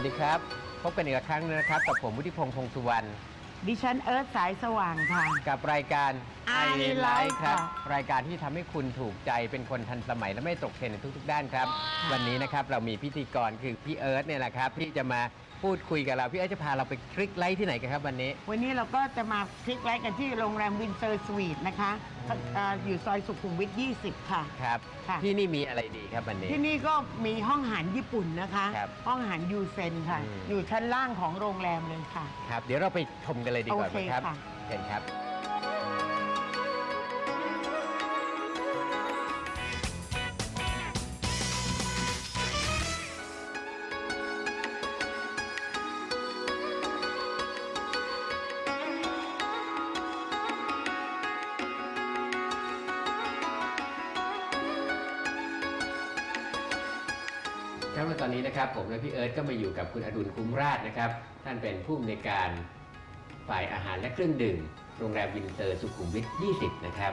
วัสดีครับ พบกันอีกครั้งหนึงนะครับ กับผมวุฒิพงษ์พงษ์สุวรรณดิฉันเอิร์ธสายสว่างค่ะ กับรายการ I I Like Like ครับค่ะรายการที่ทำให้คุณถูกใจเป็นคนทันสมัยและไม่ตกเทรนด์ในทุกๆ ด้านครับ วันนี้นะครับเรามีพิธีกรคือพี่เอิร์ธเนี่ยแหละครับที่จะมา พูดคุยกับเรา พี่เอิร์ธจะพาเราไปคลิกไลค์ที่ไหนกันครับวันนี้ วันนี้เราก็จะมาคลิกไลค์กันที่โรงแรมวินเซอร์สวีทนะคะเอ่ออยู่ซอยสุขุมวิท 20 ค่ะ ครับ ค่ะ ที่นี่มีอะไรดีครับวันนี้ ที่นี่ก็มีห้องอาหารญี่ปุ่นนะคะ ครับห้องอาหารยูเซนค่ะ อืม อยู่ชั้นล่างของโรงแรมเลยค่ะ ครับ เดี๋ยวเราไปชมกันเลยดีกว่าโอเคไหมครับค่ะ เชิญครับครับ ผมและพี่เอิร์ธก็มาอยู่กับคุณอดุลคุ้มราชนะครับ ท่านเป็นผู้อำนวยการฝ่ายอาหารและเครื่องดื่ม โรงแรมวินเตอร์สุขุมวิท 20 นะครับ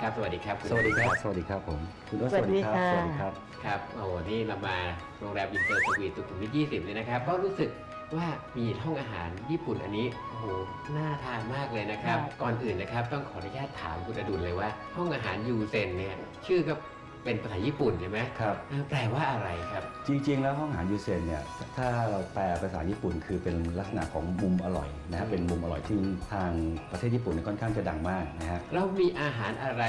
ครับ สวัสดีครับณสวัสดีครับ สวัสดีครับผมคุณอ้นสวัสดีค่ะสวัสดีครับ ครับ โอ้โหนี่เรามาโรงแรมวินเตอร์สุขุมวิทสุขุมวิท 20 เลยนะครับ ก็รู้สึกว่ามีห้องอาหารญี่ปุ่นอันนี้โอ้โหน่าทานมากเลยนะครับ ก่อนอื่นนะครับ ต้องขออนุญาตถามคุณอดุลเลยว่า ห้องอาหารยูเซนเนี่ยชื่อก็ เป็นภาษาญี่ปุ่นใช่ไหมครับเออแปลว่าอะไรครับ จริง ๆ แล้วห้องอาหารยูเซนเนี่ยถ้าเราแปลภาษาญี่ปุ่นคือเป็นลักษณะของมุมอร่อยนะฮะเป็นมุมอร่อยที่ทางประเทศญี่ปุ่นเนี่ยค่อนข้างจะดังมากนะฮะเรามีอาหารอะไร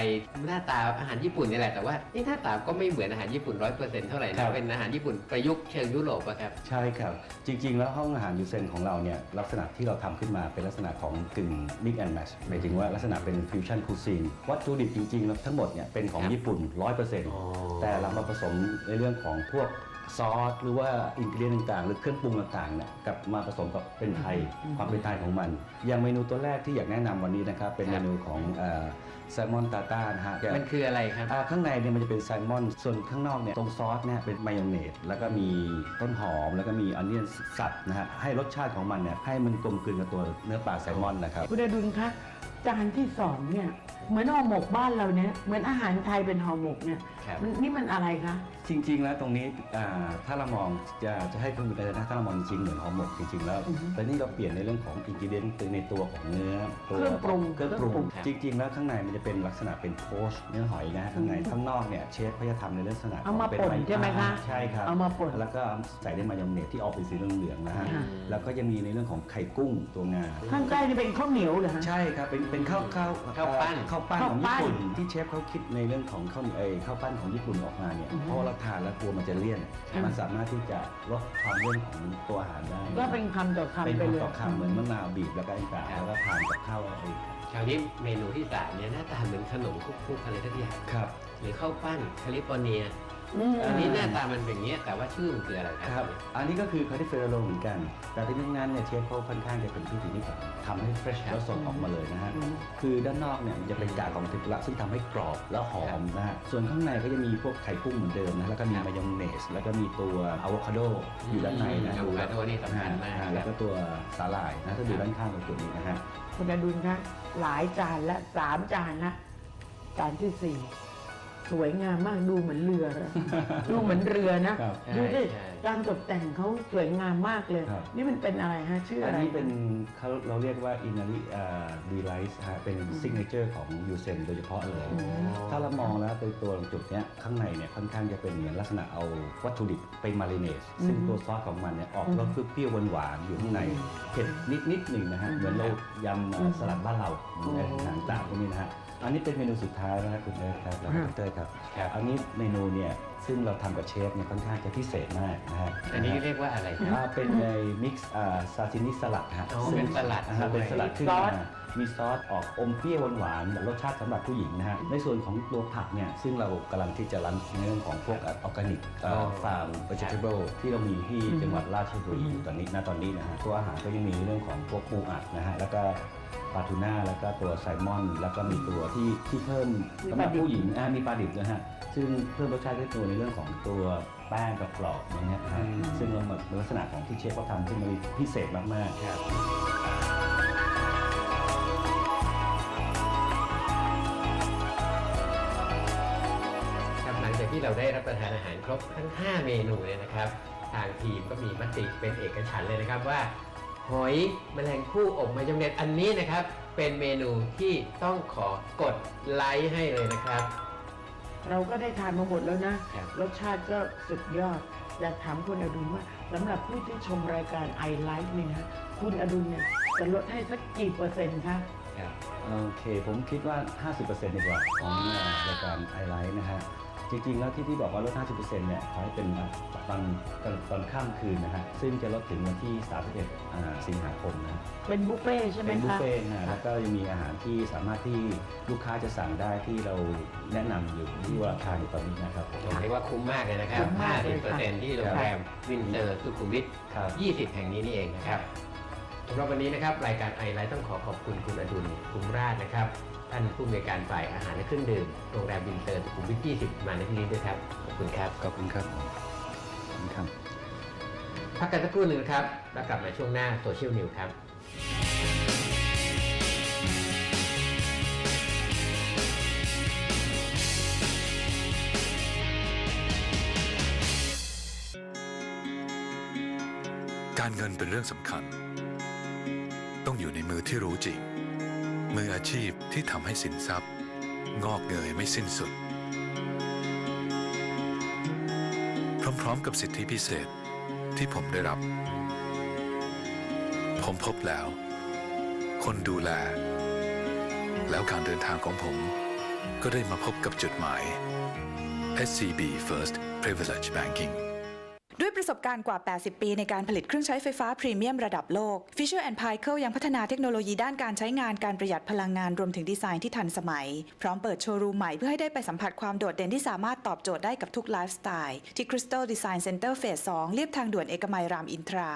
หน้าตาอาหารญี่ปุ่นนี่แหละแต่ว่านี่หน้าตาก็ไม่เหมือนอาหารญี่ปุ่นร้อยเปอร์เซ็นต์เท่าไหร่ครันะบเป็นอาหารญี่ปุ่นประยุกต์เชิงยุโรปอะครับใช่ครับ จริง ๆ แล้วห้องอาหารยูเซนของเราเนี่ยลักษณะที่เราทำขึ้นมาเป็นลักษณะของกึ่ง mix and match หมายถึงว่าลักษณะเป็นฟิวชั่นคูซีนวัตถุดิบจริงๆแล้วทั้งหมดเนี่ยเป็นของครับญี่ปุ่น100%อ๋อแต่เรามาผสมในเรื่องของพวกซอสหรือว่าอินกิเดียนต่างๆ หรือเครื่องปรุงต่างๆเนี่ยกับมาผสมกับเป็นไทยความเป็นไทยของมัน อย่างเมนูตัวแรกที่อยากแนะนำวันนี้นะครับเป็นคเมรับนูของแซลมอนตาต้านะฮะมันคืออะไรครับอ่าข้างในเนี่ยมันจะเป็นแซลมอน ส่วนข้างนอกเนี่ยตรงซอสเนี่ยเป็นมายองเนสแล้วก็มีต้นหอม แล้วก็มีอันเนียนสับนะฮะให้รสชาติของมันเนี่ยให้มันกลมกลืนกับตัวเนื้อปลาแซลมอนนะครับคุณอดุลคะจานที่สองเนี่ย เหมือนห่อหมกบ้านเราเนี่ยเหมือนอาหารไทยเป็นห่อหมกเนี่ยครับ มันนี่มันอะไรคะ จริง ๆ แล้วตรงนี้อ่าถ้าเรามองจะจะให้คุณไปนะถ้าเรามองจริงๆเหมือนห่อหมกจริง ๆ แล้วอือฮึแต่นี่เราเปลี่ยนในเรื่องของอินกิเดียนในตัวของเนื้อตัวเครื่องปรุงเครื่องปรุเครื่องปรุงงจริง ๆ แล้วข้างในมันจะเป็นลักษณะเป็นโพสเนื้อหอยนะฮะข้างในข้างนอกเนี่ยเชฟเขาจะทำในลักษณะขเอาองมาเป็นป่นใช่ไหมคะใช่ครับเอามาป่นแล้วก็ใส่ด้วยมายองเนสที่ออกเป็นสีเหลืองๆนะฮะค่ะ แล้วก็จะมีในเรื่องของไข่กุ้งตัวงา ข้างใกล้นี่เป็นข้าวเหนียวเหรอฮะ ใช่ครับ เป็นเป็นข้าวข้าวข้าวปั้น ข้าวปั้นของข้าวปั้นญี่ปุ่นที่เชฟเขาคิดในเรื่องของข้าวเหนียวเอยข้าวปั้นของญี่ปุ่นออกมาเนี่ยอือฮึเพราะว่าเราทานแล้วกลัวมันจะเลี่ยนอืมมันสามารถที่จะลดความเลี่ยนของตัวอาหารได้ก็เป็นคำต่อเป็นคำไปเลยต่อคำเหมือนมะนาวบีบแล้วก็ต่างๆแล้วก็ทานกับข้าวอะไรคราวนี้เมนูที่สามเนี่ยหน้าตาเหมือนขนมคุกๆอะไรทักอย่างครับ หรือข้าวปั้นแคลิฟอร์เนีย อืมอันนี้หน้าตามันเป็นอย่างเงี้ยแต่ว่าชื่อมันคืออะไรคครัรับ อันนี้ก็คือคาริเฟโรเหมือนกัน แต่ที่นั่นเนี่ยเชฟเขาค่อนข้างจะเป็นพิธีพิถันทำให้เฟรชครับแล้วสดออกมาเลยนะฮะอืมคือด้านนอกเนี่ยมันจะเป็นกากของเทมปุระซึ่งทำให้กรอบแล้วหอมนะฮะ ส่วนข้างในก็จะมีพวกไข่กุ้งเหมือนเดิมนะ แล้วก็มีครับมายองเนส แล้วก็มีตัวอะโวคาโดอยู่ด้านในนะอะโวคาโดนี่สำคัญมากอ่แล้วก็ตัวสาหร่ายนะถ้าอยู่ด้านข้างตรงจุดนี้นะฮะ คุณอดุลคะหลายจานละสามจานละจานที่สี่ สวยงามมากดูเหมือนเรือเลยดูเหมือนเรือนะครับ ดูดิใช่ การตกแต่งเขาสวยงามมากเลย ครับ นี่มันเป็นอะไรฮะชื่ออัอะนไรนี้เป็นเขาเราเรียกว่าอินาริดีไลท์ฮะเป็นซิกเนเจอร์ของยูเซนโดยเฉพาะเลย ถ้าเรามองแล้วโดยตัวตรงจุดเนี้ยข้างในเนี่ยค่อนข้างจะเป็นเหมือนลักษณะเอาวัตถุดิบไปมาริเนสซึ่งตัวซอสของมันเนี่ยออกรสเปรี้ยวๆหวานๆอยู่ข้างในเผ็ดนิดๆหนึ่งนะฮะเหมือนเรายำเอ่อสลัดบ้านเราหนังต่างพวกนี้นะฮะ อันนี้เป็นเมนูสุดท้ายนะครับคุณเอิร์ธครับแล้วก็คุณเต้ยครับครับอันนี้เมนูเนี่ยซึ่งเราทำกับเชฟเนี่ยค่อนข้างจะพิเศษมากนะฮะอันนี้เรียกว่าอะไรครับอ่าเป็นในมิกซ์ซาซินิสลัดฮะอ๋อซึ่งเป็นสลัดอ่าเป็นสลัดขึ้นซอมาสมีซอสออกอมเปรี้ยวหวานๆรสชาติสำหรับผู้หญิงนะฮะ ในส่วนของตัวผักเนี่ย ซึ่งเรากำลังที่จะรันในเรื่องของพวกออร์แกนิกอ๋อ ฟาร์มเวจิเทเบิลที่เรามีที่จังหวัดราชบุรีอยู่ตอนนี้ณตอนนี้นะฮะ ตัวอาหารก็ยังมีเรื่องของพวกปูอัดนะฮะ แล้วก็ ปลาทูน่าแล้วก็ตัวไซลมอน แล้วก็มีตัวที่ที่เพิ่มมีสำปหลารับดิบผู้หญิงอ่ามีปลาดิบนะฮะซึ่งเพิ่มรสชาติด้วยตัวในเรื่องของตัวแป้งกับกรอบอย่างเงี้ยนะฮะอืมซึ่งเราแบบลักษณะของที่เชฟเขาทำซึ่งมันพิเศษมากๆครับครับหลังจากที่เราได้รับประทานอาหารครบทั้ง 5 เมนูเนี่ยนะครับ ทางทีมก็มีมติเป็นเอกฉันท์เลยนะครับว่า หอยแมลงภู่อบมายองเนสอันนี้นะครับ เป็นเมนูที่ต้องขอกดไลค์ให้เลยนะครับ เราก็ได้ทานมาหมดแล้วนะ ครับ รสชาติก็สุดยอด อยากถามคุณอดุลว่าสำหรับผู้ที่ชมรายการ i Life เนี่ยนะคุณอดุลเนี่ยจะลดให้สักกี่เปอร์เซ็นต์คะครับโอเค ผมคิดว่า 50%ดีกว่าของรายการไอไลท์นะฮะ จริงๆ แล้วที่ที่บอกว่าลด 50%เนี่ยขอให้เป็นตอนตอนตอนข้ามคืนนะฮะ ซึ่งจะลดถึงวันที่ 31อ่าสิงหาคมนะฮะเป็นบุฟเฟ่ต์ใช่ไหมเป็นบุฟคะเฟ่ต์นะฮะแล้วก็ยังมีอาหารที่สามารถที่ลูกค้าจะสั่งได้ที่เราแนะนำอยู่ที่ว่าทานอยู่ตอนนี้นะครับผม ผมเรียกว่าคุ้มมากเลยนะครับ คุ้มมากเลยค่ะ50%ที่โรงแรมวินเตอร์สุขุมวิท ครับ 20 แห่งนี้นี่เองนะครับสำหรับวันนี้นะครับ รายการไอไลท์ต้องขอขอบคุณคุณอดุลคุ้มราชนะครับ ท่านผู้อำนวยการฝ่ายอาหารและเครื่องดื่มโรงแรมวินเตอร์สุขุมวิท20 มาในที่นี้ด้วยครับ ขอบคุณครับ ขอบคุณครับขอบคุณครับ พักกันสักครู่หนึ่งครับ แล้วกลับมาช่วงหน้าโซเชียลนิวครับการเงินเป็นเรื่องสำคัญ ต้องอยู่ในมือที่รู้จริง มืออาชีพที่ทำให้สินทรัพย์ งอกเงยไม่สิ้นสุด พร้อมๆกับสิทธิพิเศษที่ผมได้รับ ผมพบแล้ว คนดูแล แล้วการเดินทางของผมก็ได้มาพบกับจุดหมาย SCB First Privilege Banking สบการณ์กว่า 80 ปีในการผลิตเครื่องใช้ไฟฟ้าพรีเมียมระดับโลก Fisher p i c e ยังพัฒนาเทคโนโลยีด้านการใช้งานการประหยัดพลังงานรวมถึงดีไซน์ที่ทันสมัย พร้อมเปิดโชว์รูมใหม่เพื่อให้ได้ไปสัมผัสความโดดเด่นที่สามารถตอบโจทย์ได้กับทุกไลฟ์สไตล์ที่ Crystal Design Center Phase 2เรียบทางด่วนเอกมัยรามอินทรา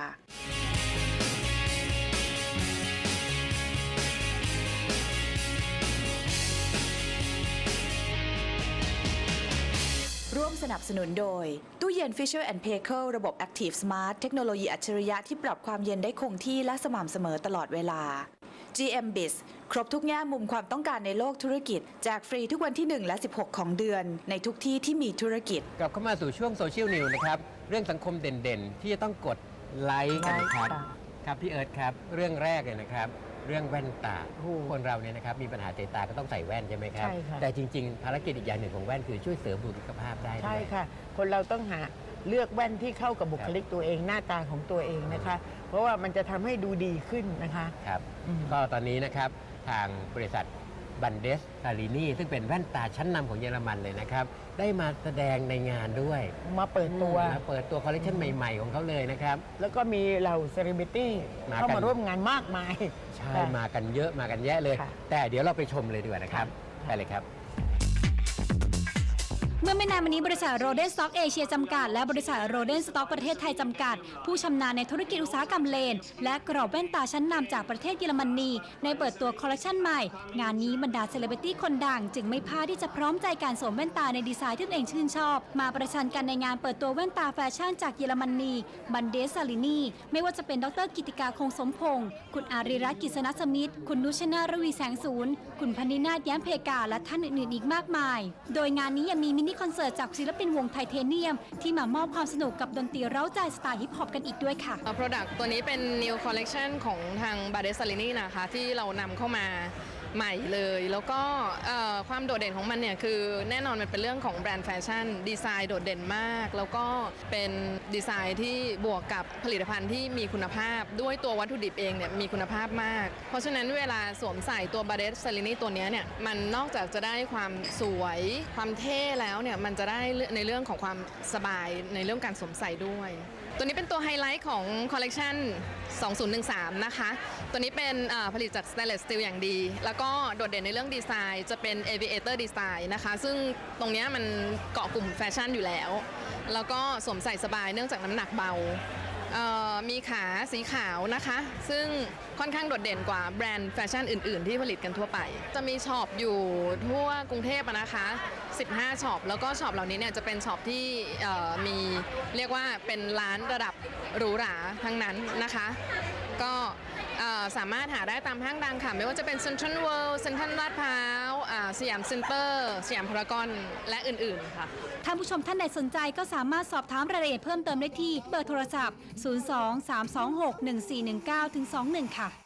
วมสนับสนุนโดย ตู้เย็น Fisher p a y k e ระบบ Active Smart เทคโนโลยีอัจฉริยะที่ปรับความเย็นได้คงที่และสม่ำเสมอตลอดเวลา GM Biz ครบทุกแง่มุมความต้องการในโลกธุรกิจแจกฟรีทุกวันที่ 1 และ 16 ของเดือน ในทุกที่ที่มีธุรกิจ กลับเข้ามาสู่ช่วงโซเชียลนิวนะครับ เรื่องสังคมเด่นๆ ที่จะต้องกดไลค์กันนะครับไลค์ค่ะครับพี่เอิร์ธครับ เรื่องแรกเลยนะครับ เรื่องแว่นตาโอ้โหคนเราเนี่ยนะครับมีปัญหาสายตาก็ต้องใส่แว่นใช่ไหมครับ ใช่ค่ะ แต่จริง ๆ ภารกิจอีกอย่างหนึ่งของแว่นคือช่วยเสริมบุคลิกภาพได้ด้วย ใช่ค่ะ คนเราต้องหาเลือกแว่นที่เข้ากับบุคลิกตัวเองหน้าตาของตัวเองนะคะ เพราะว่ามันจะทำให้ดูดีขึ้นนะคะครับ อืม ก็ตอนนี้นะครับทางบริษัท บันเดสซารินีซึ่งเป็นแว่นตาชั้นนำของเยอรมันเลยนะครับ ได้มาแสดงในงานด้วยมาเปิดตัว มาเปิดตัวคอลเลคชันใหม่ ๆ ของเขาเลยนะครับ แล้วก็มีเหล่าเซเลบริตี้มาเข้ากันมาร่วมงานมากมาย ใช่ค่ะมากันเยอะมากันแยะเลย ค่ะ แต่เดี๋ยวเราไปชมเลยดีกว่านะครับค่ะไปเลยครับ เมื่อไม่นานมานี้บริษัทโรเดนสต็อกเอเชียจำกัด และบริษัทโรเดนสต็อกประเทศไทยจำกัด ผู้ชำนาญในธุรกิจอุตสาหกรรมเลน และกรอบแว่นตาชั้นนำจากประเทศเยอรมนี ในเปิดตัวคอลเลคชันใหม่ งานนี้บรรดาเซเลบริตี้คนดัง จึงไม่พลาดที่จะพร้อมใจการสวมแว่นตาในดีไซน์ที่ตนเองชื่นชอบ มาประชันกันในงานเปิดตัวแว่นตาแฟชั่นจากเยอรมนีบันเดสซาลินีไม่ว่าจะเป็นดรกิติกาคงสมพงศ์คุณอาริรัตน์กิษณสมิทธิ์คุณนุชนาระวีแสงศูนย์คุณพนินาถแย้มเพกาและท่านอื่นๆอีกมากมาย โดยงานนี้ยังมีมินิคอนเสิร์ตจากศิลปินวงไทเทเนียม ที่มามอบความสนุกกับดนตรีเร้าใจสไตล์ฮิปฮอปกันอีกด้วยค่ะ โปรดักต์ตัวนี้เป็น new collection ของทาง b a d e s a l i n i นะคะ ที่เรานำเข้ามา ใหม่เลย แล้วก็ความโดดเด่นของมันเนี่ยคือแน่นอนมันเป็นเรื่องของแบรนด์แฟชั่นดีไซน์โดดเด่นมาก แล้วก็เป็นดีไซน์ที่บวกกับผลิตภัณฑ์ที่มีคุณภาพ ด้วยตัววัตถุดิบเองเนี่ยมีคุณภาพมาก เพราะฉะนั้นเวลาสวมใส่ตัว b a d e s a l i n i ตัวนี้เนี่ยมันนอกจากจะได้ความสวยความเท่แล้วเนี่ยมันจะได้ในเรื่องของความสบายในเรื่องการสวมใส่ด้วย ตัวนี้เป็นตัวไฮไลท์ของคอลเลกชัน2013 นะคะ ตัวนี้เป็นผลิตจากสเตนเลสสตีลอย่างดี แล้วก็โดดเด่นในเรื่องดีไซน์ จะเป็น aviator design นะคะ ซึ่งตรงนี้มันเกาะกลุ่มแฟชั่นอยู่แล้ว แล้วก็สวมใส่สบายเนื่องจากน้ำหนักเบา เอ่อมีขาสีขาวนะคะ ซึ่งค่อนข้างโดดเด่นกว่าแบรนด์แฟชั่นอื่น ๆ ที่ผลิตกันทั่วไป จะมีช็อปอยู่ทั่วกรุงเทพอะนะคะ 15ช็อปแล้วก็ช็อปเหล่านี้เนี่ยจะเป็นช็อปที่เอ่อมีเรียกว่าเป็นร้านระดับหรูหราทั้งนั้นนะคะ ก็ สามารถหาได้ตามห้างดังค่ะ ไม่ว่าจะเป็นเซ็นทรัลเวิลด์เซ็นทรัลลาดพร้าวสยามเซ็นเตอร์สยามพารากอนและอื่นๆค่ะ ท่านผู้ชมท่านใดสนใจก็สามารถสอบถามรายละเอียดเพิ่มเติมได้ที่เบอร์โทรศัพท์ 02-326-1419ถึง21 ค่ะ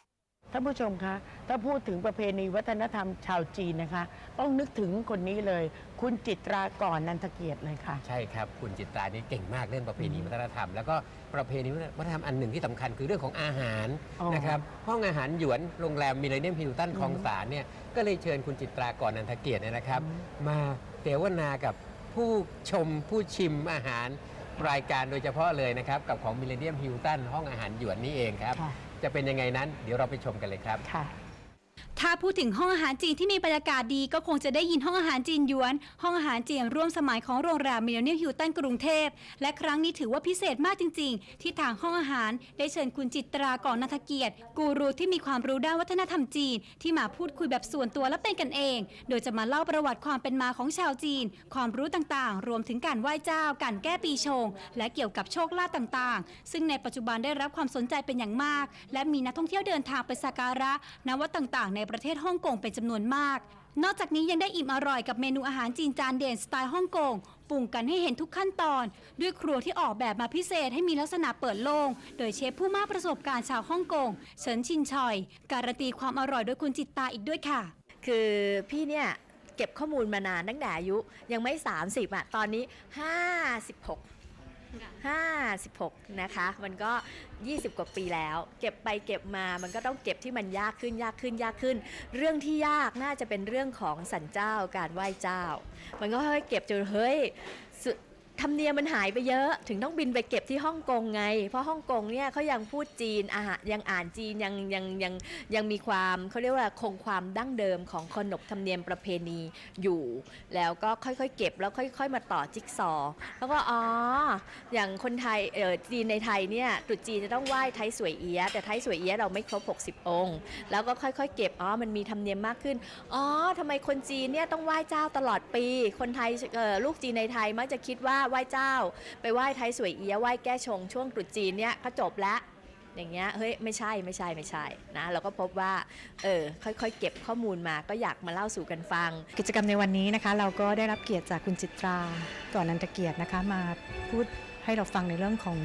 ท่านผู้ชมคะ ถ้าพูดถึงประเพณีวัฒนธรรมชาวจีนนะคะ ต้องนึกถึงคนนี้เลย คุณจิตราก่อนนันทเกียรติเลยค่ะ ใช่ครับ คุณจิตรานี่เก่งมากเรื่องประเพณีวัฒนธรรม แล้วก็ประเพณีวัฒนธรรมอันหนึ่งที่สำคัญคือเรื่องของอาหารอ๋อ นะครับห้องอาหารหยวนโรงแรมมิเลเนียมฮิลตันคลองสารเนี่ยก็เลยเชิญคุณจิตราก่อนนันทเกียรติเนี่ยนะครับ มาเสวนากับผู้ชมผู้ชิมอาหารรายการโดยเฉพาะเลยนะครับกับของมิเลเนียมฮิลตันห้องอาหารหยวนนี่เองครับ ค่ะ จะเป็นยังไงนั้น เดี๋ยวเราไปชมกันเลยครับค่ะ ถ้าพูดถึงห้องอาหารจีนที่มีบรรยากาศดีก็คงจะได้ยินห้องอาหารจีนหยวน ห้องอาหารจีนร่วมสมัยของโรงแรมมิเลเนียฮิลตันกรุงเทพ และครั้งนี้ถือว่าพิเศษมากจริง ๆ ที่ทางห้องอาหารได้เชิญคุณจิตราก่อนนัทเกียรติ กูรูที่มีความรู้ด้านวัฒนธรรมจีน ที่มาพูดคุยแบบส่วนตัวและเป็นกันเอง โดยจะมาเล่าประวัติความเป็นมาของชาวจีน ความรู้ต่างๆ รวมถึงการไหว้เจ้า การแก้ปีชง และเกี่ยวกับโชคลาภต่างๆ ซึ่งในปัจจุบันได้รับความสนใจเป็นอย่างมาก และมีนักท่องเที่ยวเดินทางไปสักการะณวัดต่างๆ ในประเทศฮ่องกงเป็นจำนวนมาก นอกจากนี้ยังได้อิ่มอร่อยกับเมนูอาหารจีนจานเด่นสไตล์ฮ่องกงปรุงกันให้เห็นทุกขั้นตอน ด้วยครัวที่ออกแบบมาพิเศษให้มีลักษณะเปิดโล่งโดยเชฟผู้มากประสบการณ์ชาวฮ่องกงเฉินชินชอย การันตีความอร่อยโดยคุณจิตตาอีกด้วยค่ะ คือพี่เนี่ยเก็บข้อมูลมานานตั้งแต่อายุยังไม่ 30อะตอนนี้ 56 56 นะคะ มันก็ 20 กว่าปีแล้ว เก็บไปเก็บมา มันก็ต้องเก็บที่มันยากขึ้นยากขึ้นยากขึ้น เรื่องที่ยากน่าจะเป็นเรื่องของสันเจ้าการไหว้เจ้า มันก็เฮ้ยเก็บจนเฮ้ย ธรรมเนียมมันหายไปเยอะถึงต้องบินไปเก็บที่ฮ่องกงไง เพราะฮ่องกงเนี่ยเขายังพูดจีนอาหารยังอ่านจีนยังยังยังยังมีความเขาเรียกว่าคงความดั้งเดิมของขนบธรรมเนียมประเพณีอยู่ แล้วก็ค่อยๆ เก็บแล้วค่อยๆ มาต่อจิ๊กซอว์แล้วก็อ๋ออย่างคนไทยเออจีนในไทยเนี่ยตรุษจีนจะต้องไหว้ไทยสวยเอียะแต่ไทยสวยเอียะเราไม่ครบ 60 องค์ แล้วก็ค่อยๆ เก็บอ๋อมันมีธรรมเนียมมากขึ้นอ๋อทำไมคนจีนเนี่ยต้องไหว้เจ้าตลอดปี คนไทยเออลูกจีนในไทยมักจะคิดว่าไหว้เจ้า ไปไหว้ไทยสวยเอียไหว้แก้ชงช่วงตรุษจีนเนี่ยก็จบแล้วอย่างเงี้ยเฮ้ยไม่ใช่ไม่ใช่ไม่ใช่นะเราก็พบว่าเออค่อยๆ เก็บข้อมูลมาก็อยากมาเล่าสู่กันฟัง กิจกรรมในวันนี้นะคะ เราก็ได้รับเกียรติจากคุณจิตราก่อนนันตเกียรตินะคะมาพูด ให้เราฟังในเรื่องของ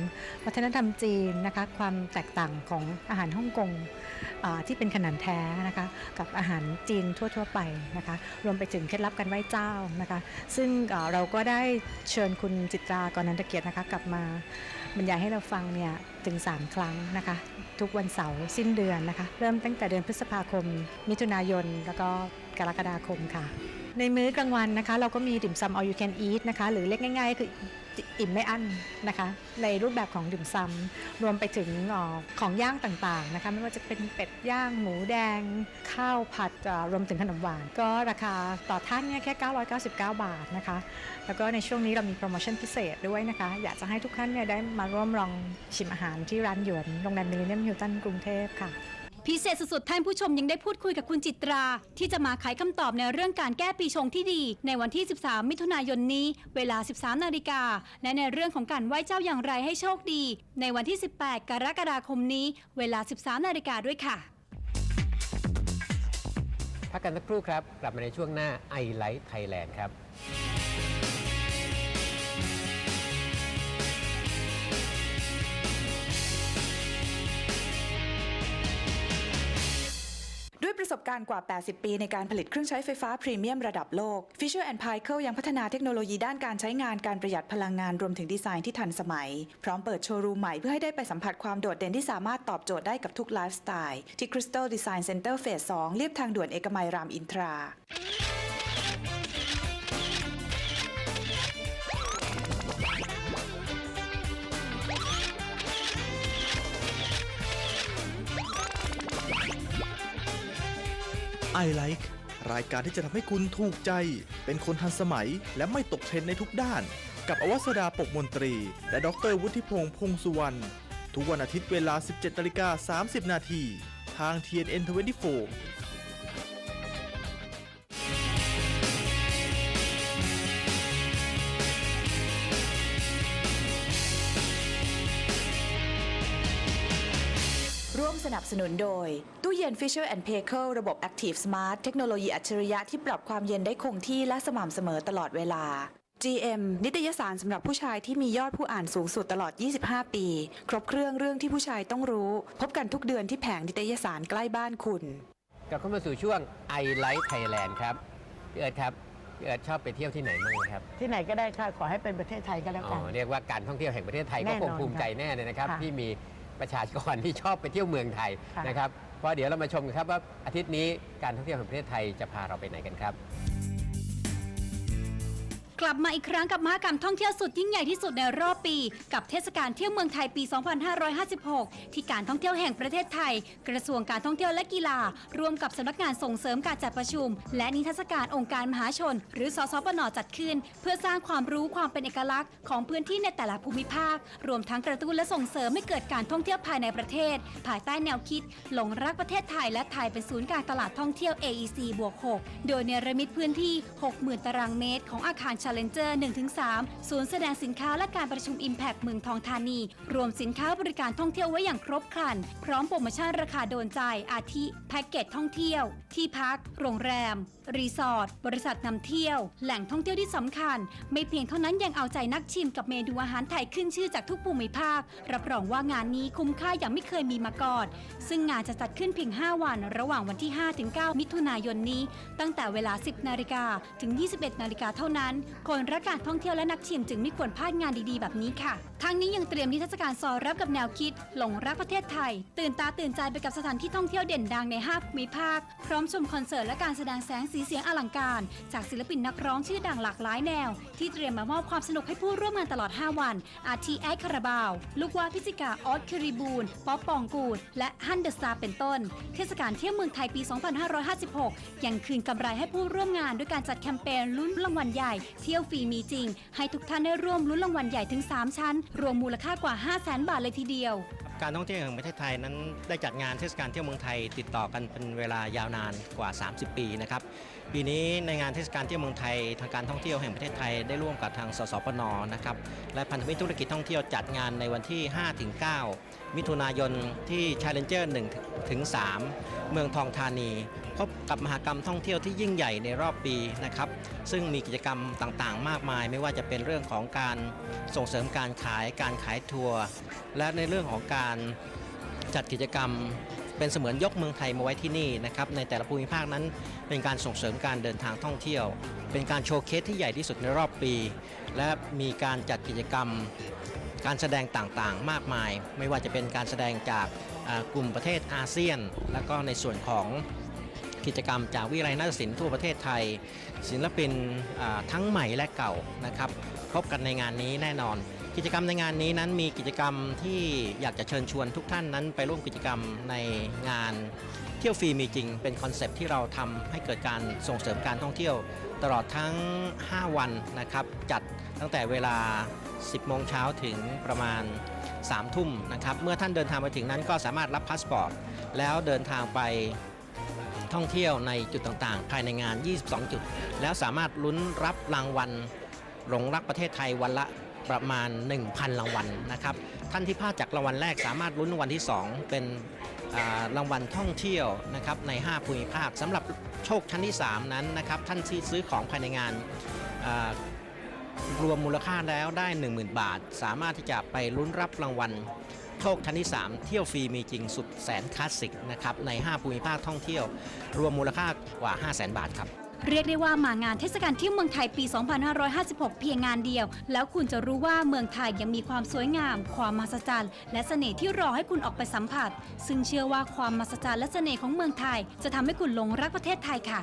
วัฒนธรรมจีนนะคะความแตกต่างของอาหารฮ่องกงที่เป็นขนาดแท้นะคะกับอาหารจีนทั่ว ๆ ไปนะคะรวมไปถึงเคล็ดลับการไหว้เจ้านะคะซึ่งเราก็ได้เชิญคุณจิตราก่อนนันตเกียรตินะคะกลับมาบรรยายให้เราฟังเนี่ยถึง 3 ครั้งนะคะทุกวันเสาร์สิ้นเดือนนะคะเริ่มตั้งแต่เดือนพฤษภาคม มิถุนายน แล้วก็กรกฎาคมค่ะ ในมื้อกลางวันนะคะ เราก็มีดิ่มซำ all you can eat นะคะ หรือเรียกง่ายๆ คือ อิ่มไม่อั้นนะคะ ในรูปแบบของดิ่มซำรวมไปถึงของย่างต่างๆนะคะ ไม่ว่าจะเป็นเป็ดย่างหมูแดง ข้าวผัดรวมถึงขนมหวาน ก็ราคาต่อท่านเนี่ยแค่ 999 บาทนะคะ แล้วก็ในช่วงนี้เรามีโปรโมชั่นพิเศษด้วยนะคะ อยากจะให้ทุกท่านเนี่ยได้มาร่วมลองชิมอาหารที่ร้านหยวนโรงแรมมิลเลนเนียมฮิลตันกรุงเทพค่ะ พิเศษสุดๆท่านผู้ชมยังได้พูดคุยกับคุณจิตรา ที่จะมาไขคำตอบในเรื่องการแก้ปีชงที่ดี ในวันที่ 13 มิถุนายนนี้ เวลา 13 นาฬิกา และในเรื่องของการไหว้เจ้าอย่างไรให้โชคดี ในวันที่ 18 กรกฎาคมนี้ เวลา 13 นาฬิกาด้วยค่ะ พักกันสักครู่ครับ กลับมาในช่วงหน้า i l i ฟ e Thailand ครับ ด้วยประสบการณ์กว่า 80 ปีในการผลิตเครื่องใช้ไฟฟ้าพรีเมียมระดับโลก Fisher p i c e ยังพัฒนาเทคโนโลยีด้านการใช้งานการประหยัดพลังงานรวมถึงดีไซน์ที่ทันสมัย พร้อมเปิดโชว์รูมใหม่เพื่อให้ได้ไปสัมผัสความโดดเด่นที่สามารถตอบโจทย์ได้กับทุกไลฟ์สไตล์ที่ Crystal Design Center Phase 2เรียบทางด่วนเอกมัยรามอินทรา i k e รายการที่จะทำให้คุณถูกใจ เป็นคนทันสมัย และไม่ตกเทรนด์ในทุกด้าน กับอวัสดาปกมนตรี และดรวุฒิพงษ์พงษ์สุวรรณทุกวันอาทิตย์เวลา 17นาฬิกา30 นาทีทาง TNN 24 สนับสนุนโดย ตู้เย็น Fisher p a y k e ระบบ Active Smart เทคโนโลยีอัจฉริยะที่ปรับความเย็นได้คงที่และสม่ำเสมอตลอดเวลา GM นิตยสารสำหรับผู้ชายที่มียอดผู้อ่านสูงสุดตลอด 25 ปี ครบเครื่องเรื่องที่ผู้ชายต้องรู้ พบกันทุกเดือนที่แผงนิตยสารใกล้บ้านคุณ กลับเข้ามาสู่ช่วง I Like Thailand ครับพี่เอิร์ธครับพี่เอิร์ธชอบไปเที่ยวที่ไหนบ้างครับ ที่ไหนก็ได้ค่ะ ขอให้เป็นประเทศไทยก็แล้วอ๋กัอนเรียกว่าการท่องเที่ยวแห่งประเทศไทยแน่ก็นอนคงภูมิใจแน่เลยนะครับ ค่ะที่มี ประชากรที่ชอบไปเที่ยวเมืองไทยค่ะนะครับเพราะเดี๋ยวเรามาชมกันครับว่าอาทิตย์นี้การท่องเที่ยวแห่งประเทศไทยจะพาเราไปไหนกันครับ กลับมาอีกครั้งกับมหกรรมท่องเที่ยวสุดยิ่งใหญ่ที่สุดในรอบปี กับเทศกาลเที่ยวเมืองไทยปี 2556 ที่การท่องเที่ยวแห่งประเทศไทย กระทรวงการท่องเที่ยวและกีฬา ร่วมกับสำนักงานส่งเสริมการจัดประชุม และนิทรรศการองค์การมหาชน หรือสสปนจัดขึ้น เพื่อสร้างความรู้ความเป็นเอกลักษณ์ของพื้นที่ในแต่ละภูมิภาค รวมทั้งกระตุ้นและส่งเสริมให้เกิดการท่องเที่ยวภายในประเทศ ภายใต้แนวคิด หลงรักประเทศไทย และไทยเป็นศูนย์กลางตลาดท่องเที่ยว AEC บวก6โดยเนรมิตพื้นที่ 60,000 ตารางเมตร ของอาคาร Challenger 1-3 ศูนย์แสดงสินค้าและการประชุม Impact เมืองทองธานี รวมสินค้าบริการท่องเที่ยวไว้อย่างครบครัน พร้อมโปรโมชั่นราคาโดนใจอาทิ แพ็กเกจท่องเที่ยว ที่พัก โรงแรมรีสอร์ทบริษัทนำเที่ยว แหล่งท่องเที่ยวที่สำคัญ ไม่เพียงเท่านั้นยังเอาใจนักชิมกับเมนูอาหารไทยขึ้นชื่อจากทุกภูมิภาค รับรองว่างานนี้คุ้มค่าอย่างไม่เคยมีมาก่อนซึ่งงานจะจัดขึ้นเพียง 5 วัน ระหว่างวันที่ 5-9 มิถุนายนนี้ ตั้งแต่เวลา 10 นาฬิกาถึง 21 นาฬิกาเท่านั้นคนรักการท่องเที่ยวและนักชิมจึงไม่ควรพลาดงานดีๆ แบบนี้ค่ะ ทั้งนี้ยังเตรียมนิทรรศการสอดรับกับแนวคิด หลงรักประเทศไทย ตื่นตาตื่นใจไปกับสถานที่ท่องเที่ยวเด่นดังใน5ภูมิภาค พร้อมชมคอนเสิร์ตและการแสดงแสงสีเสียงอลังการ จากศิลปินนักร้องชื่อดังหลากหลายแนว ที่เตรียมมามอบความสนุกให้ผู้ร่วมงานตลอด 5 วัน อาทิแอดคาราบาว ลูกว่าพิจิกาออสคิริบูลป๊อปปองกูด และฮันเดอร์สตาเป็นต้น เทศกาลเที่ยวเมืองไทยปี 2556 ยังคืนกำไรให้ผู้ร่วมงาน ด้วยการจัดแคมเปญลุ้นรางวัลใหญ่ เที่ยวฟรีมีจริง ให้ทุกท่านได้ร่วมลุ้นรางวัลใหญ่ถึง 3 ชั้นรวมมูลค่ากว่า 5 0 0 0 0 0 บาทเลยทีเดียวการท่องเที่ยวแห่งประเทศไทยนั้นได้จัดงานเทศกาลเที่ยวเมืองไทย ติดต่อกันเป็นเวลายาวนานกว่า 30 ปีนะครับปีนี้ในงานเทศกาลเที่ยวเมืองไทย ทางการท่องเที่ยวแห่งประเทศไทยได้ร่วมกับทางสสปนนะครับและพันธมิตรธุรกิจท่องเที่ยวจัดงานในวันที่ 5-9 มิถุนายนที่ Challenger 1ถึง3เมืองทองธานีพบกับมหกรรมท่องเที่ยวที่ยิ่งใหญ่ในรอบปีนะครับ ซึ่งมีกิจกรรมต่างๆ มากมาย ไม่ว่าจะเป็นเรื่องของการส่งเสริมการขายการขายทัวร์และในเรื่องของการจัดกิจกรรมเป็นเสมือนยกเมืองไทยมาไว้ที่นี่นะครับในแต่ละภูมิภาคนั้นเป็นการส่งเสริมการเดินทางท่องเที่ยว เป็นการโชว์เคสที่ใหญ่ที่สุดในรอบปี และมีการจัดกิจกรรม การแสดงต่างๆ มากมาย ไม่ว่าจะเป็นการแสดงจากกลุ่มประเทศอาเซียน แล้วก็ในส่วนของกิจกรรมจากวิทยาลัยนาฏศิลป์ทั่วประเทศไทย ศิลปินทั้งใหม่และเก่านะครับพบกันในงานนี้แน่นอน กิจกรรมในงานนี้นั้นมีกิจกรรมที่อยากจะเชิญชวนทุกท่านนั้นไปร่วมกิจกรรมในงานเที่ยวฟรีมีจริง เป็นคอนเซปที่เราทำให้เกิดการส่งเสริมการท่องเที่ยว ตลอดทั้ง 5 วันนะครับจัดตั้งแต่เวลา 10 โมงเช้าถึงประมาณ 3 ทุ่มนะครับเมื่อท่านเดินทางไปถึงนั้นก็สามารถรับพาสปอร์ตแล้วเดินทางไปท่องเที่ยวในจุดต่างๆ ภายในงาน 22 จุด แล้วสามารถลุ้นรับรางวัลหลงรักประเทศไทยวันละ ประมาณ 1,000 รางวัลนะครับ ท่านที่พลาดจากรางวัลแรกสามารถลุ้นรางวัลที่ 2 เป็นรางวัลท่องเที่ยวนะครับใน 5 ภูมิภาคสำหรับโชคชั้นที่ 3 นั้นนะครับ ท่านที่ซื้อของภายในงานรวมมูลค่าแล้วได้ 10,000 บาท สามารถที่จะไปลุ้นรับรางวัลโชคชั้นที่ 3 เที่ยวฟรีมีจริงสุดแสนคลาสสิกนะครับใน 5 ภูมิภาคท่องเที่ยว รวมมูลค่ากว่า 500,000 บาทครับ เรียกได้ว่ามางานเทศกาลที่เมืองไทยปี 2556 เพียงงานเดียว แล้วคุณจะรู้ว่าเมืองไทยยังมีความสวยงาม ความมหัศจรรย์ และเสน่ห์ที่รอให้คุณออกไปสัมผัส ซึ่งเชื่อว่าความมหัศจรรย์และเสน่ห์ของเมืองไทย จะทำให้คุณหลงรักประเทศไทยค่ะ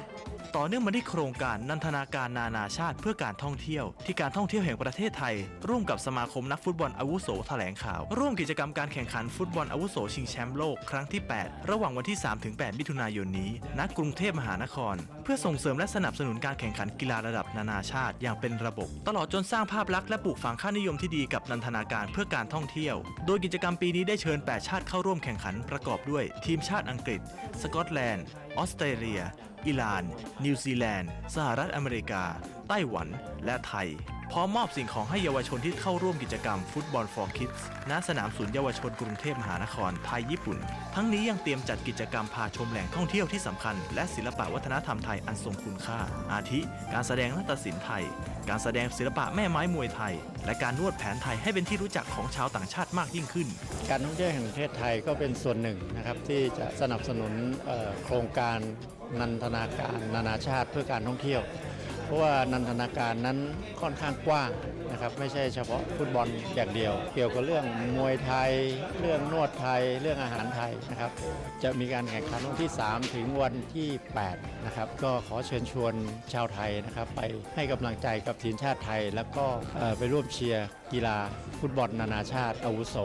ต่อเนื่องมาที่โครงการนันทนาการนานาชาติเพื่อการท่องเที่ยว ที่การท่องเที่ยวแห่งประเทศไทย ร่วมกับสมาคมนักฟุตบอลอาวุโสแถลงข่าว ร่วมกิจกรรมการแข่งขันฟุตบอลอาวุโสชิงแชมป์โลกครั้งที่ 8 ระหว่างวันที่ 3-8 มิถุนายนนี้ ณ กรุงเทพมหานคร เพื่อส่งเสริมและสนับสนุนการแข่งขันกีฬาระดับนานาชาติ อย่างเป็นระบบ ตลอดจนสร้างภาพลักษณ์และปลูกฝังค่านิยมที่ดีกับนันทนาการเพื่อการท่องเที่ยว โดยกิจกรรมปีนี้ได้เชิญ 8 ชาติเข้าร่วมแข่งขันประกอบด้วย ทีมชาติอังกฤษ สกอตแลนด์ออสเตรเลีย อิหร่าน นิวซีแลนด์ สหรัฐอเมริกา ไต้หวัน และไทย พร้อมมอบสิ่งของให้เยาวชนที่เข้าร่วมกิจกรรมฟุตบอล for Kids ณสนามศูนย์เยาวชนกรุงเทพมหานครไทยญี่ปุ่น ทั้งนี้ยังเตรียมจัดกิจกรรมพาชมแหล่งท่องเที่ยวที่สำคัญ และศิลปะวัฒนธรรมไทยอันทรงคุณค่า อาทิ การแสดงนาฏศิลป์ไทย การแสดงศิลปะแม่ไม้มวยไทย และการนวดแผนไทยให้เป็นที่รู้จักของชาวต่างชาติมากยิ่งขึ้น การท่องเที่ยวแห่งประเทศไทยก็เป็นส่วนหนึ่งนะครับที่จะสนับสนุนโครงการนันทนาการนานาชาติเพื่อการท่องเที่ยว ราะว่านันทนาการนั้นค่อนข้างกว้างนะครับไม่ใช่เฉพาะฟุตบอลอย่างเดียว เกี่ยวกับเรื่องมวยไทย เรื่องนวดไทย เรื่องอาหารไทยนะครับจะมีการแข่งขันวันที่ 3 ถึงวันที่8นะครับก็ขอเชิญชวนชาวไทยนะครับไปให้กำลังใจกับทีมชาติไทย แล้วก็ไปร่วมเชียร์กีฬาฟุตบอลนานาชาติอาวุโส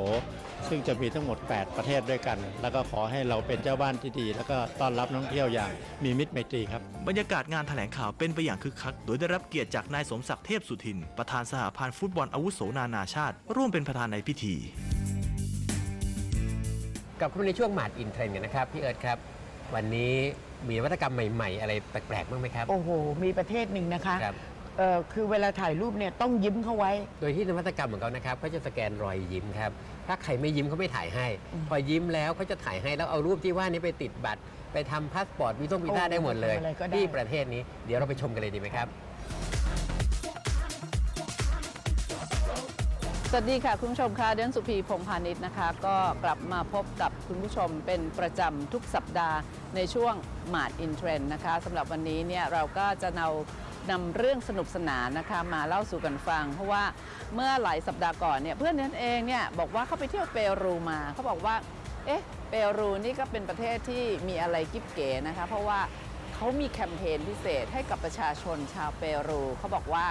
ซึ่งจะมีทั้งหมด 8 ประเทศด้วยกัน แล้วก็ขอให้เราเป็นเจ้าบ้านที่ดี แล้วก็ต้อนรับนักท่องเที่ยวอย่างมีมิตรไมตรีครับ บรรยากาศงานแถลงข่าวเป็นไปอย่างคึกคัก โดยได้รับเกียรติจากนายสมศักดิ์เทพสุทิน ประธานสหพันธ์ฟุตบอลอาวุโสนานาชาติ ร่วมเป็นประธานในพิธี กลับเข้ามาในช่วงหมาดอินเทรนด์กันนะครับพี่เอิร์ธครับ วันนี้มีนวัตกรรมใหม่ ๆ อะไรแปลกๆบ้างไหมครับโอ้โห มีประเทศหนึ่งนะคะครับ เอ่อคือเวลาถ่ายรูปเนี่ยต้องยิ้มเข้าไว้ โดยที่นวัตกรรมของเขานะครับเขาจะสแกนรอยยิ้มครับ ถ้าใครไม่ยิ้มเขาไม่ถ่ายให้อืมพอยิ้มแล้วเขาจะถ่ายให้แล้วเอารูปที่ว่านี้ไปติดบัตร ไปทำพาสปอร์ตวีซ่งวีซ่าโอ้ได้หมดเลยทำอะไรก็ได้ ที่ประเทศนี้เดี๋ยวเราไปชมกันเลยดีไหมครับ สวัสดีค่ะ คุณผู้ชมค่ะเดือนสุพีพงษ์พาณิชย์นะคะ ก็กลับมาพบกับคุณผู้ชมเป็นประจำทุกสัปดาห์ในช่วงมาดอินเทรนนะคะสำหรับวันนี้เนี่ยเราก็จะนำ นำเรื่องสนุกสนานนะคะมาเล่าสู่กันฟัง เพราะว่าเมื่อหลายสัปดาห์ก่อนเนี่ยเพื่อนฉันเองเนี่ยบอกว่าเขาไปเที่ยวเปรูมาเขาบอกว่าเอ๊ะเปรูนี่ก็เป็นประเทศที่มีอะไรกิ๊บเก๋นะคะเพราะว่าเขามีแคมเปญพิเศษให้กับประชาชนชาวเปรูเขาบอกว่า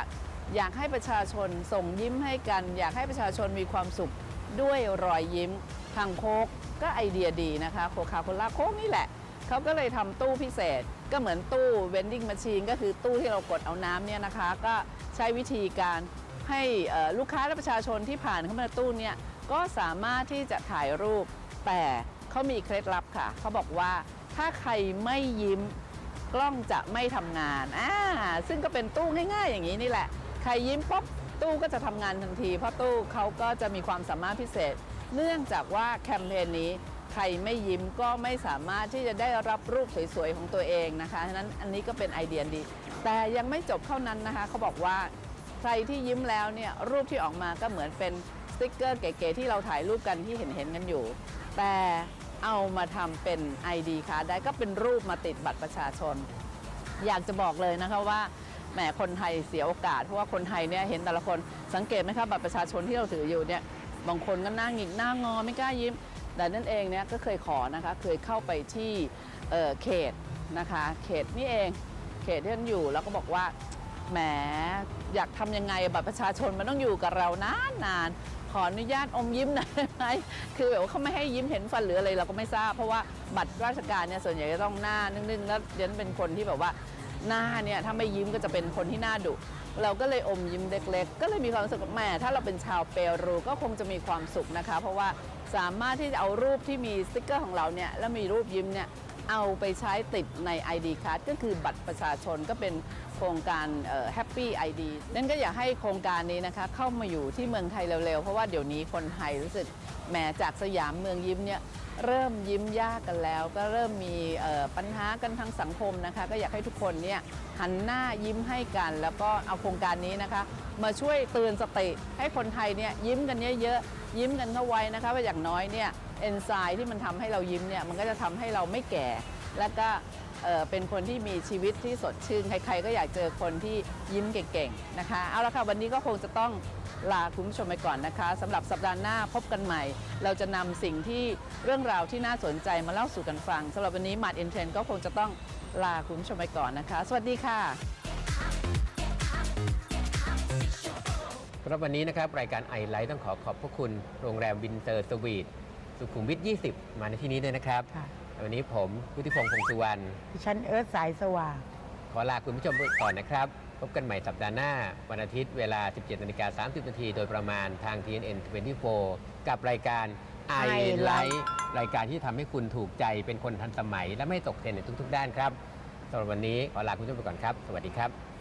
อยากให้ประชาชนส่งยิ้มให้กัน อยากให้ประชาชนมีความสุขด้วยรอยยิ้มทางโคกก็ไอเดียดีนะคะโคคาโคล่าโคกนี่แหละ เขาก็เลยทำตู้พิเศษก็เหมือนตู้เวนดิ้งม h ช n นก็คือตู้ที่เรากดเอาน้ำเนี่ยนะคะ ก็ใช้วิธีการให้ลูกค้าและประชาชนที่ผ่านเข้ามาในตู้เนี่ยก็สามารถที่จะถ่ายรูป แต่เขามีเคล็ดลับค่ะ เขาบอกว่าถ้าใครไม่ยิ้มกล้องจะไม่ทำงานอ่าซึ่งก็เป็นตู้ง่าย ๆ อย่างนี้นี่แหละ ใครยิ้มปุ๊บตู้ก็จะทำงานทันที เพราะตู้เขาก็จะมีความสามารถพิเศษ เนื่องจากว่าแคมเปญนี้ ใครไม่ยิ้มก็ไม่สามารถที่จะได้รับรูปสวยๆของตัวเองนะคะฉะนั้นอันนี้ก็เป็นไอเดียดี แต่ยังไม่จบเท่านั้นนะคะเขาบอกว่าใครที่ยิ้มแล้วเนี่ยรูปที่ออกมาก็เหมือนเป็นสติกเกอร์เก๋ๆที่เราถ่ายรูปกันที่เห็นๆกันอยู่ แต่เอามาทำเป็น ID ค่ะได้ก็เป็นรูปมาติดบัตรประชาชน อยากจะบอกเลยนะคะว่าแหมคนไทยเสียโอกาส เพราะว่าคนไทยเนี่ยเห็นแต่ละคนสังเกตไหมคะบัตรประชาชนที่เราถืออยู่เนี่ยบางคนก็หน้าหงิกหน้างอไม่กล้ายิ้ม แต่นั่นเองเนี่ยก็เคยขอนะคะเคยเข้าไปที่เเขตนะคะ เขตนี่เองเขตที่ท่านอยู่แล้วก็บอกว่าแหมอยากทำยังไงบัตรประชาชนมันต้องอยู่กับเรานานนานๆขออนุญาตอมยิ้มหน่อยได้ไหมคือแบบว่าเขาไม่ให้ยิ้มเห็นฟันหรืออะไรเราก็ไม่ทราบ เพราะว่าบัตรราชการเนี่ยส่วนใหญ่จะต้องหน้านึ่งๆแล้วเดี๋ยวเป็นคนที่แบบว่าหน้าเนี่ยถ้าไม่ยิ้มก็จะเป็นคนที่หน้าดุเราก็เลยอมยิ้มเล็ก ๆ ก็เลยมีความสึกว่าแหมถ้าเราเป็นชาวเปรูก็คงจะมีความสุขนะคะ เพราะว่า สามารถที่จะเอารูปที่มีสติกเกอร์ของเราเนี่ยแล้วมีรูปยิ้มเนี่ยเอาไปใช้ติดใน ID card ก็คือบัตรประชาชนก็เป็นโครงการแฮปปี้ไอดีนั่นก็อยากให้โครงการนี้นะคะเข้ามาอยู่ที่เมืองไทยเร็วๆ เพราะว่าเดี๋ยวนี้คนไทยรู้สึกแหมจากสยามเมืองยิ้มเนี่ย เริ่มยิ้มยากกันแล้ว ก็เริ่มมีปัญหากันทางสังคมนะคะ ก็อยากให้ทุกคนเนี่ยหันหน้ายิ้มให้กัน แล้วก็เอาโครงการนี้นะคะ มาช่วยเตือนสติให้คนไทยเนี่ยยิ้มกันเยอะๆยิ้มกันเข้าไว้นะคะว่าอย่างน้อยเนี่ยเอนไซม์ที่มันทำให้เรายิ้มเนี่ยมันก็จะทำให้เราไม่แก่ แล้วก็เอ่อเป็นคนที่มีชีวิตที่สดชื่น ใครๆก็อยากเจอคนที่ยิ้มเก่งๆนะคะ เอาละค่ะวันนี้ก็คงจะต้อง ลาคุณผู้ชมไปก่อนนะคะสำหรับสัปดาห์หน้าพบกันใหม่ เราจะนำสิ่งที่เรื่องราวที่น่าสนใจมาเล่าสู่กันฟังสำหรับวันนี้มาดอินเทรนก็คงจะต้องลาคุณผู้ชมไปก่อนนะคะ สวัสดีค่ะสำหรับวันนี้นะครับ รายการไอไลท์ต้องขอขอบพระคุณ โรงแรมวินเตอร์สวีทสุขุมวิท 20 มาในที่นี้ด้วยนะครับ ค่ะวันนี้ผมพุทธิพงศ์พงษ์สุวรรณดิฉันเอิร์ธสายสว่าง ขอลาคุณผู้ชมไปก่อนนะครับ พบกันใหม่สัปดาห์หน้า วันอาทิตย์เวลา 17นาฬิกา30นาทีโดยประมาณทาง TNN 24กับรายการ i I l i Like g h t รายการที่ทำให้คุณถูกใจเป็นคนทันสมัย และไม่ตกเทรนด์ในทุก ๆ ด้านครับสำหรับวันนี้ขอลาคุณผู้ชมไปก่อนครับ สวัสดีครับ